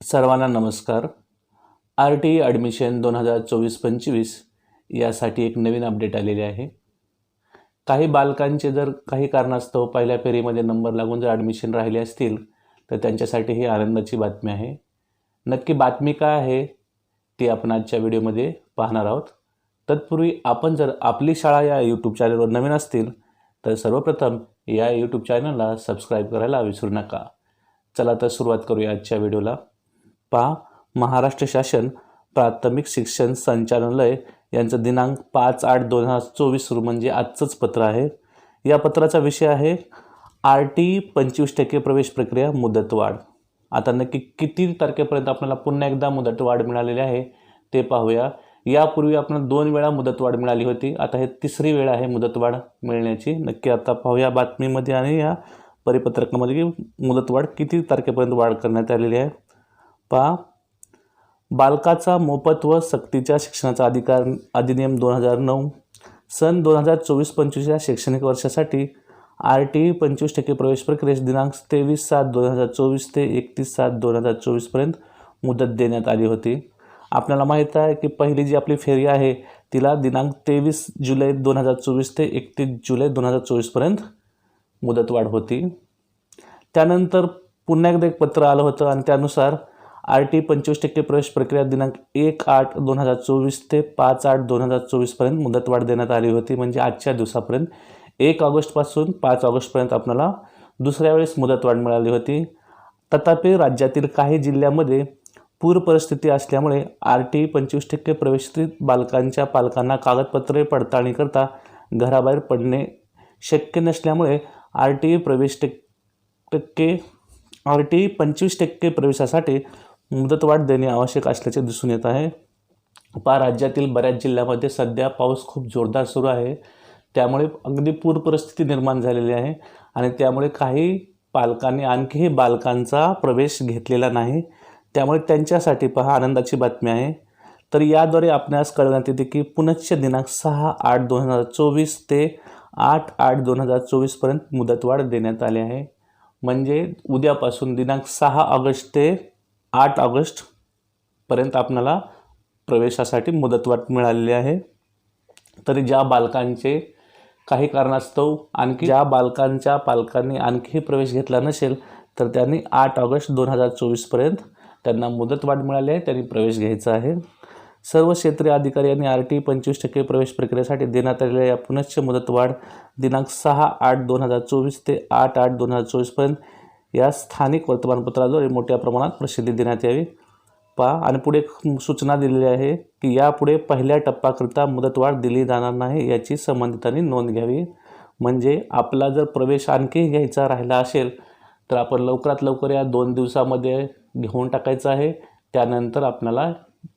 सर्वांना नमस्कार. R T admission दोन हजार चोवीस पंचवीस यासाठी एक नवीन अपडेट आलेले आहे. काही बालकांचे जर काही कारणास्तव पहिल्या फेरीमध्ये नंबर लागून जर ॲडमिशन राहिले असतील तर त्यांच्यासाठी ही आनंदाची बातमी आहे. नक्की बातमी काय आहे ती आपण आजच्या व्हिडिओमध्ये पाहणार आहोत. तत्पूर्वी आपण जर आपली शाळा या यूट्यूब चॅनलवर नवीन असतील तर सर्वप्रथम या यूट्यूब चॅनलला सबस्क्राईब करायला विसरू नका. चला तर सुरुवात करूया आजच्या व्हिडिओला. पहा महाराष्ट्र शासन प्राथमिक शिक्षण संचालनालय यांचं दिनांक पाच आठ दोन हजार चोवीस सुरू म्हणजे आजचंच पत्र आहे. या पत्राचा विषय आहे आर टी पंचवीस टक्के प्रवेश प्रक्रिया मुदतवाढ आता नक्की किती तारखेपर्यंत आपल्याला पुन्हा एकदा मुदतवाढ मिळालेली आहे ते पाहूया. यापूर्वी आपण दोन वेळा मुदतवाढ मिळाली होती आता हे तिसरी वेळ आहे मुदतवाढ मिळण्याची. नक्की आता पाहूया बातमीमध्ये आणि या परिपत्रकामध्ये की मुदतवाढ किती तारखेपर्यंत वाढ करण्यात आलेली आहे. पहा बालकाचा मोफत व सक्तीच्या शिक्षणाचा अधिकार अधिनियम दोन हजार नऊ सन दोन हजार चोवीस पंचवीस या शैक्षणिक वर्षासाठी आर टी पंचवीस टक्के प्रवेश प्रक्रियेस दिनांक तेवीस सात दोन हजार चोवीस ते एकतीस सात दोन हजार चोवीसपर्यंत मुदत देण्यात आली होती. आपल्याला माहीत आहे की पहिली जी आपली फेरी आहे तिला दिनांक तेवीस जुलै दोन हजार चोवीस ते एकतीस जुलै दोन हजार चोवीसपर्यंत मुदतवाढ होती. त्यानंतर पुन्हा एकदा एक पत्र आलं होतं आणि त्यानुसार आर टी पंचवीस टक्के प्रवेश प्रक्रिया दिनांक एक आठ दोन हजार चोवीस ते पाच आठ दोन हजार चोवीसपर्यंत मुदतवाढ देण्यात आली होती म्हणजे आजच्या दिवसापर्यंत. एक ऑगस्टपासून पाच ऑगस्टपर्यंत आपल्याला दुसऱ्या वेळेस मुदतवाढ मिळाली होती. तथापि राज्यातील काही जिल्ह्यामध्ये पूर परिस्थिती असल्यामुळे आर टी पंचवीस टक्के प्रवेशित बालकांच्या पालकांना कागदपत्रे पडताळणी करता घराबाहेर पडणे शक्य नसल्यामुळे आर टी प्रवेश टक्के आर टी पंचवीस टक्के प्रवेशासाठी मुदतवाढ देणे आवश्यक असल्याचे दिसून येत आहे. पा राज्यातील बऱ्याच जिल्ह्यामध्ये सध्या पाऊस खूप जोरदार सुरू आहे. त्यामुळे अगदी पूर परिस्थिती निर्माण झालेली आहे आणि त्यामुळे काही पालकांनी आणखीही बालकांचा प्रवेश घेतलेला नाही. त्यामुळे त्यांच्यासाठी पहा आनंदाची बातमी आहे. तर याद्वारे आपणास कळवण्यात येते की पुनश्च दिनांक सहा आठ दोन हजार चोवीस ते आठ आठ दोन हजार चोवीसपर्यंत मुदतवाढ देण्यात आली आहे. म्हणजे उद्यापासून दिनांक सहा ऑगस्ट ते आठ ऑगस्टपर्यंत आपणाला प्रवेशासाठी मुदतवाट मिळालेली आहे. तरी ज्या बालकांचे काही कारणास्तव आणखी ज्या बालकांच्या पालकांनी आणखीही प्रवेश घेतला नसेल तर त्यांनी आठ ऑगस्ट दोन हजार चोवीसपर्यंत त्यांना मुदतवाढ मिळाली आहे त्यांनी प्रवेश घ्यायचा आहे. सर्व क्षेत्रीय अधिकारी यांनी आर टी पंचवीस टक्के प्रवेश प्रक्रियेसाठी देण्यात आलेल्या या पुनश्च मुदतवाढ दिनांक सहा आठ दोन हजार चोवीस ते आठ आठ दोन हजार चोवीसपर्यंत या स्थानिक वर्तमानपत्राद्वारे मोठ्या प्रमाणात प्रसिद्धी देण्यात यावी. पहा आणि पुढे सूचना दिलेली आहे की यापुढे पहिल्या टप्प्याकरिता मुदतवाढ दिली जाणार नाही याची संबंधितांनी नोंद घ्यावी. म्हणजे आपला जर प्रवेश आणखी घ्यायचा राहिला असेल तर आपण लवकरात लवकर या दोन दिवसामध्ये घेऊन टाकायचं आहे. त्यानंतर आपल्याला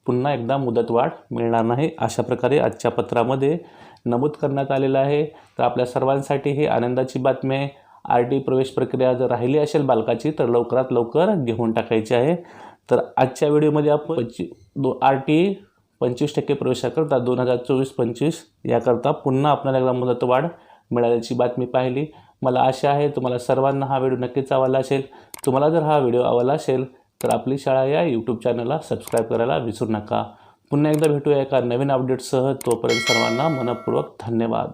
पुन्हा एकदा मुदतवाढ मिळणार नाही अशा प्रकारे आजच्या पत्रामध्ये नमूद करण्यात आलेलं आहे. तर आपल्या सर्वांसाठी ही आनंदाची बातमी आहे. आर टी प्रवेश प्रक्रिया जर राहिली असेल बालकाची तर लवकरात लवकर घेऊन टाकायची आहे. तर आजच्या व्हिडिओमध्ये आपण पंचवी दो आर टी पंचवीस टक्के प्रवेशाकरता दोन हजार चोवीस पंचवीस याकरता पुन्हा आपल्याला एकदा मुदतवाढ मिळाल्याची बातमी पाहिली. मला आशा आहे तुम्हाला सर्वांना हा व्हिडिओ नक्कीच आवडला असेल. तुम्हाला जर हा व्हिडिओ आवडला असेल तर आपली शाळा या यूट्यूब चॅनलला सबस्क्राईब करायला विसरू नका. पुन्हा एकदा भेटूया एका नवीन अपडेटसह तोपर्यंत सर्वांना मनपूर्वक धन्यवाद.